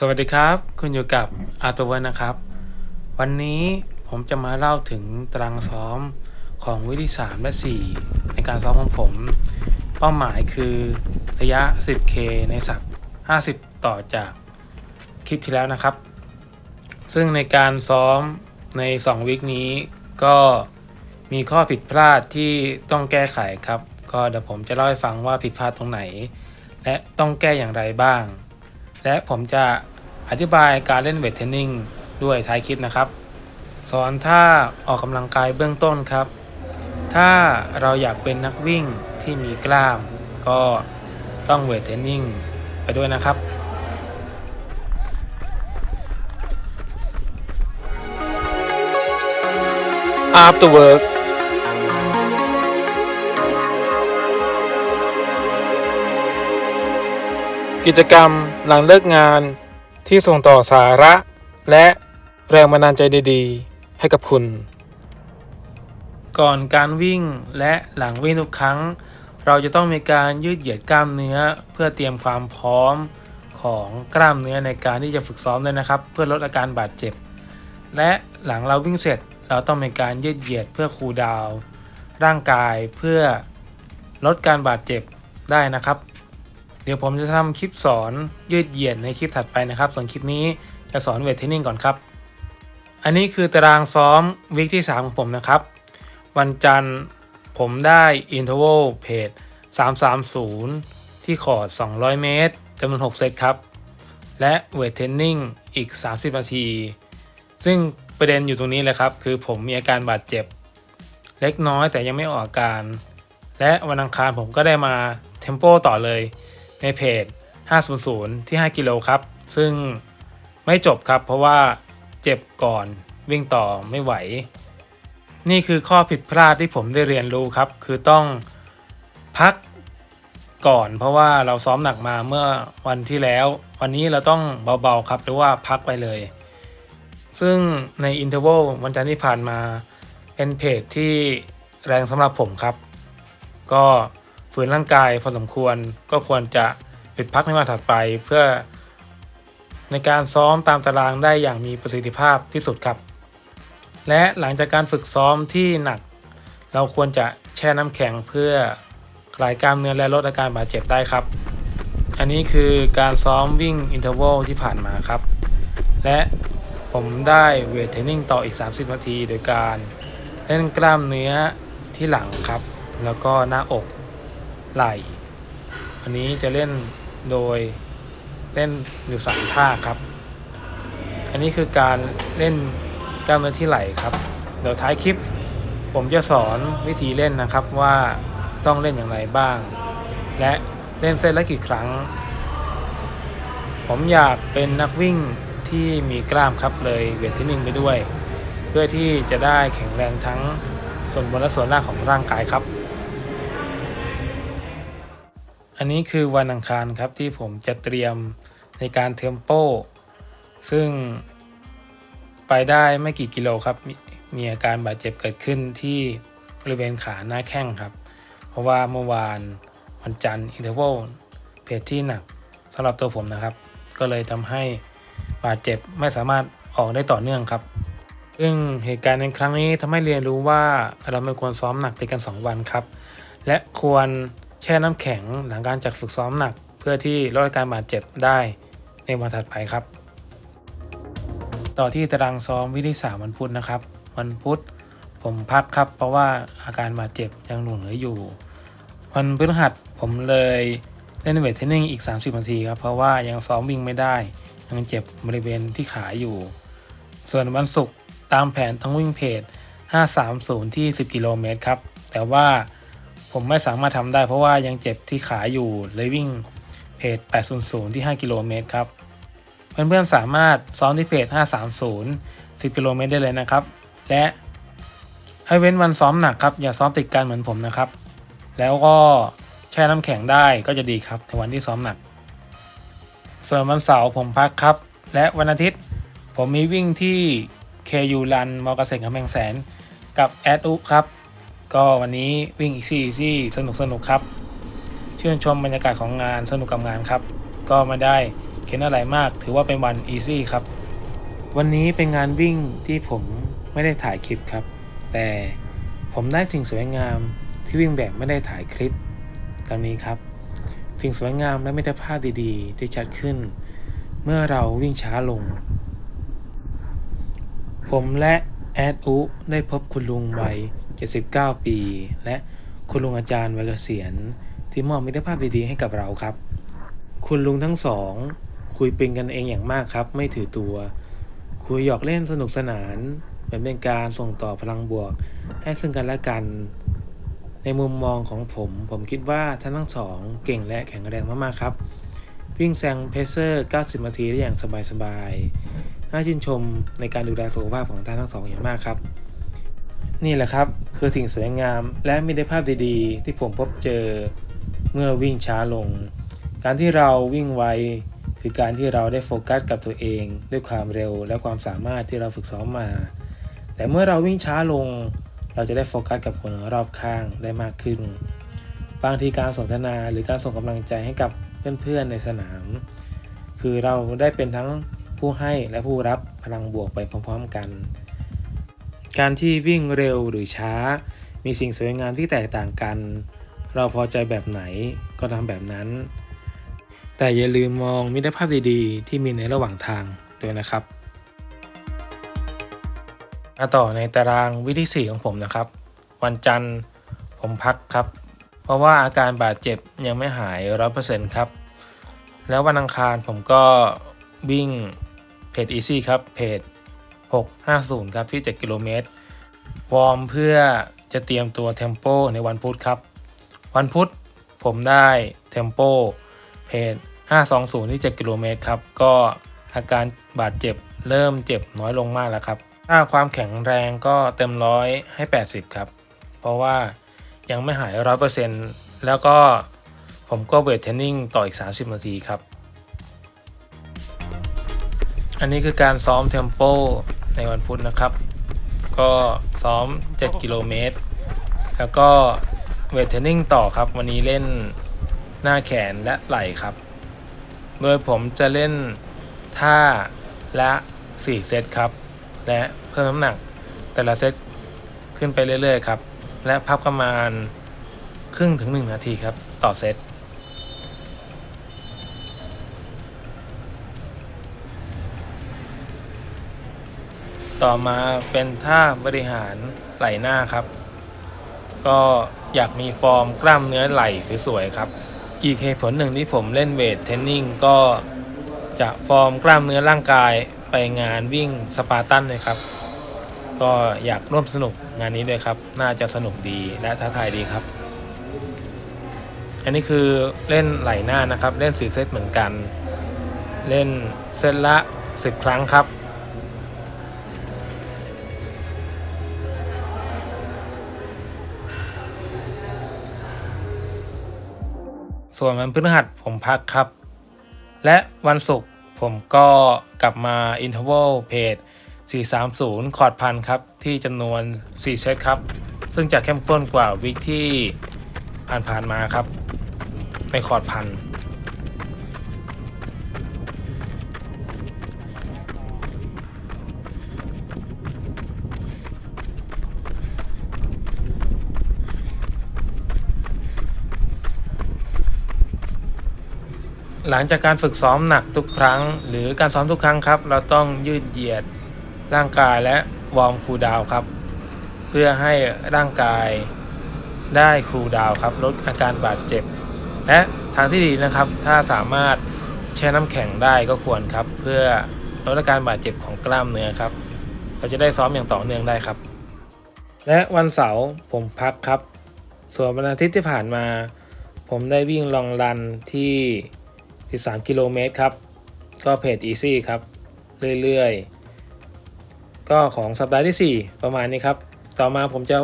สวัสดีครับ คุณอยู่กับอาตเวนะครับ วันนี้ผมจะมาเล่าถึงตารางซ้อมของวิธี3และ 4 ในการซ้อมของผม เป้าหมายคือระยะ 10K ในสัป50 ต่อจากคลิปที่แล้วนะครับ ซึ่งในการซ้อมใน 2 วิคนี้ ก็มีข้อผิดพลาดที่ต้องแก้ไขครับ ก็เดี๋ยวผมจะเล่าให้ฟังว่าผิดพลาดตรงไหน และต้องแก้อย่างไรบ้าง และผมจะอธิบายการเล่นเวทเทรนนิ่งด้วยท้ายคลิปนะครับ สอนท่าออกกำลังกายเบื้องต้นครับ ถ้าเราอยากเป็นนักวิ่งที่มีกล้าม ก็ต้องเวทเทรนนิ่งไปด้วยนะครับ After work กิจกรรมหลังเลิกงานที่ส่งต่อสาระ และแรงบันดาลใจดีๆ ให้กับคุณ ก่อนการวิ่งและหลังวิ่งทุกครั้ง เราจะต้องมีการยืดเหยียดกล้ามเนื้อ เพื่อเตรียมความพร้อมของกล้ามเนื้อในการที่จะฝึกซ้อมด้วยนะครับ เพื่อลดอาการบาดเจ็บ และหลังเราวิ่งเสร็จเราต้องมีการยืดเหยียดเพื่อคูลดาวร่างกายเพื่อลดการบาดเจ็บได้นะครับ เดี๋ยวผมจะทำคลิปสอนยืดเหยียดในคลิปถัดไปนะครับ ส่วนคลิปนี้จะสอนเวทเทรนนิ่งก่อนครับ อันนี้คือตารางซ้อมวิกที่ 3 ของผมนะครับ วันจันทร์ผมได้อินเทอร์วลเพจ330 ที่คอร์ด200 เมตรจำนวน 6 เซตครับ และเวทเทรนนิ่งอีก 30 นาที ซึ่งประเด็นอยู่ตรงนี้เลยครับ คือผมมีอาการบาดเจ็บ เล็กน้อยแต่ยังไม่ออกอาการ และวันอังคารผมก็ได้มาเทมโปต่อเลย ในเพจ 500 ที่ 5 กิโลครับ ซึ่งไม่จบครับ เพราะว่าเจ็บก่อนวิ่งต่อไม่ไหว นี่คือข้อผิดพลาดที่ผมได้เรียนรู้ครับ คือต้องพักก่อน เพราะว่าเราซ้อมหนักมาเมื่อวันที่แล้ว วันนี้เราต้องเบาๆครับ หรือว่าพักไปเลย ซึ่งในอินเทอร์วลวันจันทร์ที่ผ่านมาเป็นเพจที่แรงสำหรับผมครับ ก็ ฝืนร่างกายพอสมควรก็ควรจะหยุดพักในวันถัดไปเพื่อ ในการซ้อมตามตารางได้อย่างมีประสิทธิภาพที่สุดครับ และหลังจากการฝึกซ้อมที่หนัก เราควรจะแช่น้ำแข็งเพื่อคลายกล้ามเนื้อและลดอาการบาดเจ็บได้ครับ อันนี้คือการซ้อมวิ่งอินเทอร์วลที่ผ่านมาครับ และผมได้เวทเทรนนิ่งต่ออีก 30 นาที โดยการเล่นกล้ามเนื้อที่หลังครับ แล้วก็หน้าอก ไหล่อันนี้จะเล่นโดยเล่นอยู่สามท่าครับ อันนี้คือการเล่นกล้ามเนื้อที่ไหล่ครับ เดี๋ยวท้ายคลิป ผมจะสอนวิธีเล่นนะครับว่าต้องเล่นอย่างไรบ้าง และเล่นเซตละกี่ครั้ง ผมอยากเป็นนักวิ่งที่มีกล้ามครับเลยเวทเทรนนิ่งไปด้วย เพื่อที่จะได้แข็งแรงทั้งส่วนบนและส่วนล่างของร่างกายครับ อันนี้คือวันอังคารครับที่ผมจะเตรียมในการเทมโป ซึ่งไปได้ไม่กี่กิโลครับมมีอาการบาดเจ็บเกิดขึ้นที่บริเวณขาหน้าแข้งครับ เพราะว่าเมื่อวานวันจันทร์อินเทอร์วลเพจที่หนักสำหรับตัวผมนะครับ ก็เลยทำให้บาดเจ็บไม่สามารถออกได้ต่อเนื่องครับ ซึ่งเหตุการณ์ในครั้งนี้ทำให้เรียนรู้ว่าเราไม่ควรซ้อมหนักติดกัน 2 วันครับ และควร ช่น้ำแข็งหลังการจากฝึกซ้อมหนัก เพื่อที่ลดอาการบาดเจ็บได้ในวันถัดไปครับ ต่อที่ตารางซ้อมวิธีสามวันพุธนะครับ วันพุธผมพักครับ เพราะว่าอาการบาดเจ็บยังหน่วงเหลืออยู่ วันพฤหัสผมเลยเล่นเวทเทรนนิ่งอีก 30 นาทีครับ เพราะว่ายังซ้อมวิ่งไม่ได้ ยังเจ็บบริเวณที่ขาอยู่ ส่วนวันศุกร์ตามแผนต้องวิ่งเพจ530 ที่ 10 กิโลเมตรครับ แต่ว่า ผมไม่สามารถทำได้เพราะว่ายังเจ็บที่ขาอยู่เลยวิ่งเพจ 800 ที่ 5 กิโลเมตรครับ เพื่อนๆสามารถซ้อมที่เพจ 530 10 กิโลเมตรได้เลยนะครับ และให้เว้นวันซ้อมหนักครับ อย่าซ้อมติดกันเหมือนผมนะครับ แล้วก็แช่น้ำแข็งได้ก็จะดีครับในวันที่ซ้อมหนัก ส่วนวันเสาร์ผมพักครับ และวันอาทิตย์ผมมีวิ่งที่ KU Run มอเกษตรกำแพงแสน กับแอดอุครับ ก็วันนี้วิ่งอีซี่อีซี่สนุกสนุกครับ ชื่นชมบรรยากาศของงานสนุกกับงานครับ ก็มาได้เข็นอะไรมาก ถือว่าเป็นวันอีซี่ครับ วันนี้เป็นงานวิ่งที่ผมไม่ได้ถ่ายคลิปครับ แต่ผมได้สิ่งสวยงามที่วิ่งแบบไม่ได้ถ่ายคลิปตามนี้ครับสิ่งสวยงามและมิตรภาพดีๆที่ชัดขึ้น เมื่อเราวิ่งช้าลง ผมและแอดอุได้พบคุณลุงวัย 79 ปี และคุณลุงอาจารย์วัยเกษียณ ที่มอบมิตรภาพดีๆให้กับเราครับ คุณลุงทั้งสอง คุยเป็นกันเองอย่างมากครับ ไม่ถือตัว คุยหยอกเล่นสนุกสนานเหมือนเป็นการส่งต่อพลังบวก ให้ซึ่งกันและกัน ในมุมมองของผม ผมคิดว่าท่านทั้งสองเก่งและแข็งแรงมากๆครับ วิ่งแซงเพเซอร์ 90 นาทีได้อย่างสบายๆน่าชื่นชมในการดูแลสุขภาพของท่านทั้งสองอย่างมากครับ นี่แหละครับ คือสิ่งสวยงามและมิตรภาพดีๆ ที่ผมพบเจอเมื่อวิ่งช้าลง การที่เราวิ่งไวคือการที่เราได้โฟกัสกับตัวเอง ด้วยความเร็วและความสามารถที่เราฝึกซ้อมมา แต่เมื่อเราวิ่งช้าลง เราจะได้โฟกัสกับคนรอบข้างได้มากขึ้น บางทีการสนทนาหรือการส่งกำลังใจให้กับเพื่อนๆในสนาม คือเราได้เป็นทั้งผู้ให้และผู้รับพลังบวกไปพร้อมๆกัน การที่วิ่งเร็วหรือช้า มีสิ่งสวยงามที่แตกต่างกัน เราพอใจแบบไหนก็ทำแบบนั้น แต่อย่าลืมมองมิตรภาพดีๆ ที่มีในระหว่างทางด้วยนะครับมาต่อในตารางวิธีสี่ของผมนะครับ วันจันทร์ผมพักครับ เพราะว่าอาการบาดเจ็บยังไม่หายร้อยเปอร์เซ็นต์ครับ แล้ววันอังคารผมก็วิ่งเพจ Easy ครับเพจ 650 ครับที่ 7 กิโลเมตร วอร์มเพื่อจะเตรียมตัวเทมโปในวันพุธครับ วันพุธผมได้เทมโปเพจ520 ที่ 7 กิโลเมตรครับ ก็อาการบาดเจ็บเริ่มเจ็บน้อยลงมากแล้วครับ ถ้าความแข็งแรงก็เต็มร้อยให้ 80 ครับ เพราะว่ายังไม่หาย 100%แล้วก็ผมก็เวทเทรนนิ่งต่ออีก 30 นาทีครับ อันนี้คือการซ้อมเทมโป ในวันพุธนะครับ ก็ซ้อม 7 กิโลเมตร แล้วก็เวทเทรนนิ่งต่อครับ วันนี้เล่นหน้าแขนและไหล่ครับ โดยผมจะเล่นท่าละ 4 เซตครับ และเพิ่มน้ำหนักแต่ละเซตขึ้นไปเรื่อยๆครับ และพักประมาณครึ่งถึง 1 นาทีครับ ต่อเซต ต่อมาเป็นท่าบริหารไหล่หน้าครับ ก็อยากมีฟอร์มกล้ามเนื้อไหล่สวยๆครับ อีกเหตุผลหนึ่งที่ผมเล่นเวทเทรนนิ่งก็จะฟอร์มกล้ามเนื้อร่างกายไปงานวิ่งสปาร์ตันเลยครับ ก็อยากร่วมสนุกงานนี้ด้วยครับ น่าจะสนุกดีและท้าทายดีครับ อันนี้คือเล่นไหล่หน้านะครับ เล่นสีเซตเหมือนกัน เล่นเซตละ 10 ครั้งครับ ส่วนวันพฤหัสผมพักครับ และวันศุกร์ผมก็กลับมาอินเทอร์วลเพจ430 คอร์ดพันครับ ที่จำนวน 4 เซตครับ ซึ่งจะเข้มข้นกว่าวิกที่ผ่านๆมาครับ ในคอร์ดพัน หลังจากการฝึกซ้อมหนักทุกครั้ง หรือการซ้อมทุกครั้งครับ เราต้องยืดเหยียดร่างกายและวอร์มคูลดาวครับ เพื่อให้ร่างกายได้คูลดาวครับลดอาการบาดเจ็บ และทางที่ดีนะครับ ถ้าสามารถแช่น้ำแข็งได้ก็ควรครับ เพื่อลดอาการบาดเจ็บของกล้ามเนื้อครับ เราจะได้ซ้อมอย่างต่อเนื่องได้ครับ และวันเสาร์ผมพักครับ ส่วนวันอาทิตย์ที่ผ่านมา ผมได้วิ่งลองรันที่ 13 กิโลเมตรครับ ก็เพจ Easy ครับ เรื่อยๆ ก็ของสัปดาห์ที่ 4 ประมาณนี้ครับ ต่อมาผมจะ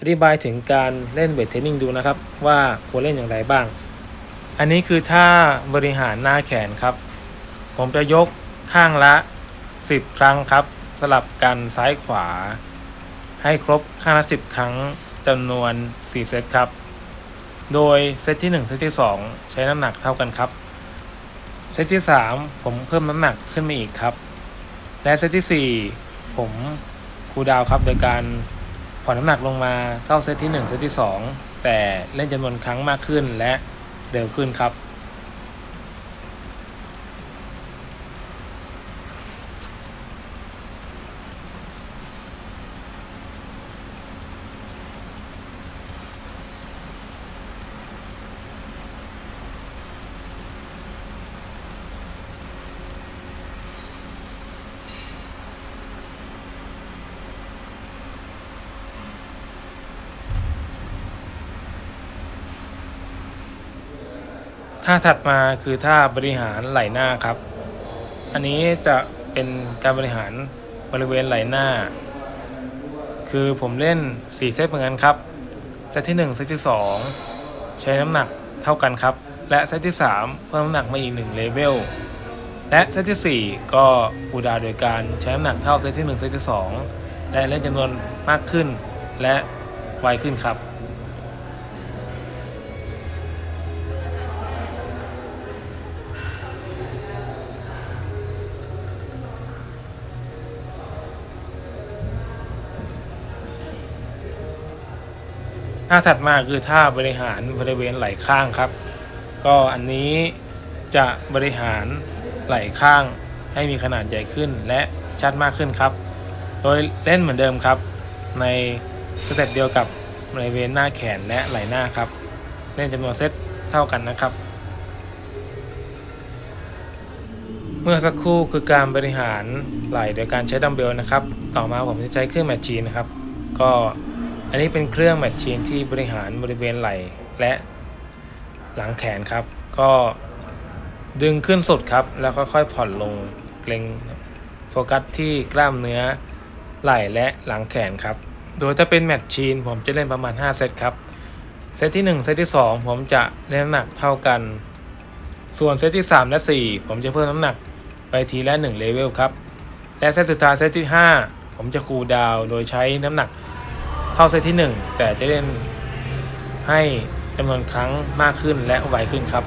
อธิบายถึงการเล่นเวทเทรนนิ่งดูนะครับ ว่าควรเล่นอย่างไรบ้าง อันนี้คือท่าบริหารหน้าแขนครับ ผมจะยกข้างละ 10 ครั้งครับ สลับกันซ้ายขวา ให้ครบข้างละ 10 ครั้งจำนวน 4 เซตครับ โดยเซตที่ 1 เซตที่ 2 ใช้น้ำหนักเท่ากันครับ เซตที่ 3 ผมเพิ่มน้ำหนักขึ้นมาอีกครับ และเซตที่ 4 ผมคูดาวครับ โดยการผ่อนน้ำหนักลงมาเท่าเซตที่ 1 เซตที่ 2 แต่เล่นจำนวนครั้งมากขึ้นและเร็วขึ้นครับ ท่าถัดมาคือท่าบริหารไหล่หน้าครับ อันนี้จะเป็นการบริหารบริเวณไหล่หน้า คือผมเล่น 4 เซตเหมือนกันครับ เซตที่ 1 เซตที่ 2 ใช้น้ำหนักเท่ากันครับ และเซตที่ 3 เพิ่มน้ำหนักมาอีก1เลเวล และเซตที่ 4 ก็คูดาโดยการใช้น้ำหนักเท่าเซตที่ 1 เซตที่ 2 และเล่นจำนวนมากขึ้น และไวขึ้นครับ ท่าถัดมาคือท่าบริหารบริเวณไหล่ข้างครับ ก็อันนี้จะบริหารไหล่ข้างให้มีขนาดใหญ่ขึ้นและชัดมากขึ้นครับ โดยเล่นเหมือนเดิมครับ ในสเต็ปเดียวกับบริเวณหน้าแขนและไหล่หน้าครับ เล่นจำนวนเซตเท่ากันนะครับ เมื่อสักครู่คือการบริหารไหล่โดยการใช้ดัมเบลนะครับ ต่อมาผมจะใช้เครื่องแมชชีนนะครับ ก็ อันนี้เป็นเครื่องแมชชีนที่บริหารบริเวณไหล่และหลังแขนครับ ก็ดึงขึ้นสุดครับ แล้วค่อยๆผ่อนลงเกรงโฟกัสที่กล้ามเนื้อไหล่และหลังแขนครับ โดยถ้าเป็นแมชชีนผมจะเล่นประมาณ 5 เซตครับ เซตที่ 1 เซตที่ 2 ผมจะเล่นน้ำหนักเท่ากัน ส่วนเซตที่ 3 และ 4 ผมจะเพิ่มน้ำหนักไปทีละ1เลเวลครับ และเซตสุดท้ายเซตที่ 5 ผมจะคูลดาวโดยใช้น้ำหนัก เท่าเซตที่ 1 แต่จะเล่นให้จำนวนครั้งมากขึ้นและไวขึ้นครับ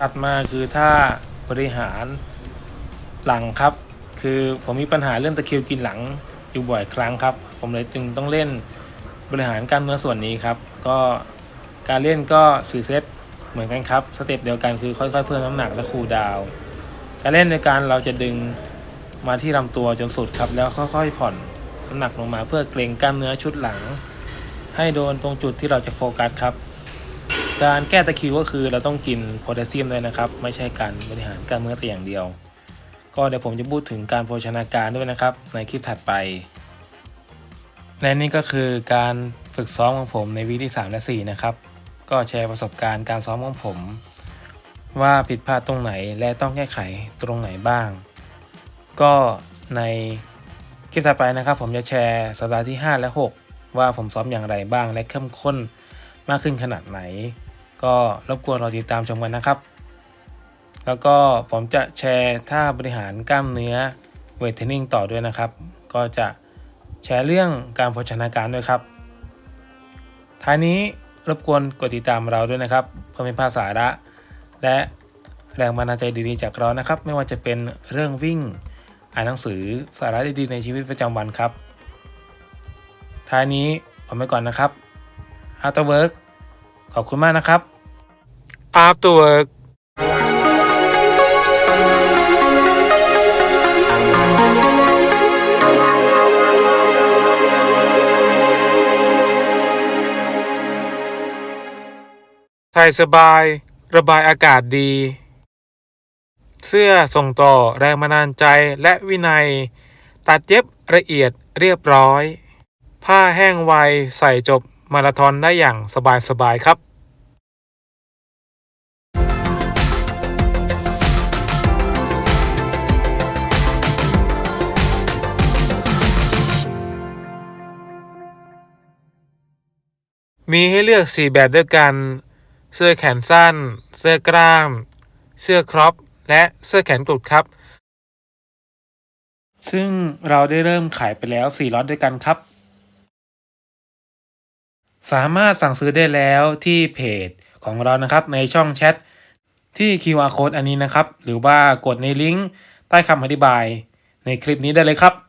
ถัดมาคือท่าบริหาร หลังครับ คือผมมีปัญหาเรื่องตะคริวกินหลังอยู่บ่อยครั้งครับ ผมเลยจึงต้องเล่นบริหารกล้ามเนื้อส่วนนี้ครับ ก็การเล่นก็สี่เซตเหมือนกันครับสเต็ปเดียวกันคือค่อยๆ เพิ่มน้ำหนักและคูลดาวการเล่นในการเราจะดึงมาที่ลำตัวจนสุดครับ แล้วค่อยๆ ผ่อนน้ำหนักลงมาเพื่อเกรงกล้ามเนื้อชุดหลัง ให้โดนตรงจุดที่เราจะโฟกัสครับการแก้ตะคริวก็คือเราต้องกินโพแทสเซียมด้วยนะครับ ไม่ใช่การบริหารกล้ามเนื้อแต่อย่างเดียว ก็เดี๋ยวผมจะพูดถึงการโภชนาการด้วยนะครับ ในคลิปถัดไป และนี่ก็คือการฝึกซ้อมของผมในวีที่ 3 และ 4 นะครับ ก็แชร์ประสบการณ์การซ้อมของผม ว่าผิดพลาดตรงไหนและต้องแก้ไขตรงไหนบ้าง ก็ในคลิปถัดไปนะครับ ผมจะแชร์สัปดาห์ที่ 5 และ 6 ว่าผมซ้อมอย่างไรบ้างและเข้มข้นมากขึ้นขนาดไหน ก็รบกวนรอติดตามชมกันนะครับ แล้วก็ผมจะแชร์ท่าบริหารกล้ามเนื้อเวทเทรนนิ่งต่อด้วยนะครับ ก็จะแชร์เรื่องการโภชนาการด้วยครับ ท้ายนี้รบกวนกดติดตามเราด้วยนะครับ เพื่อไม่พลาดสาระ และแรงบันดาลใจดีๆจากเรานะครับ ไม่ว่าจะเป็นเรื่องวิ่ง อ่านหนังสือสาระดีๆในชีวิตประจำวันครับ ท้ายนี้ผมไปก่อนนะครับ After Work ขอบคุณมากนะครับ After Work ายสบาย ระบายอากาศดี เสื้อส่งต่อแรงบันดาลใจและวินัย ตัดเย็บละเอียดเรียบร้อย ผ้าแห้งไวใส่จบมาราธอนได้อย่างสบายๆครับมีให้เลือก 4 แบบด้วยกัน เสื้อแขนสั้น เสื้อกล้าม เสื้อครอป และเสื้อแขนกุดครับ ซึ่งเราได้เริ่มขายไปแล้ว 4ล็อตด้วยกันครับ สามารถสั่งซื้อได้แล้วที่เพจของเรานะครับในช่องแชทที่ QR code อันนี้นะครับ หรือว่ากดในลิงก์ใต้คำอธิบายในคลิปนี้ได้เลยครับ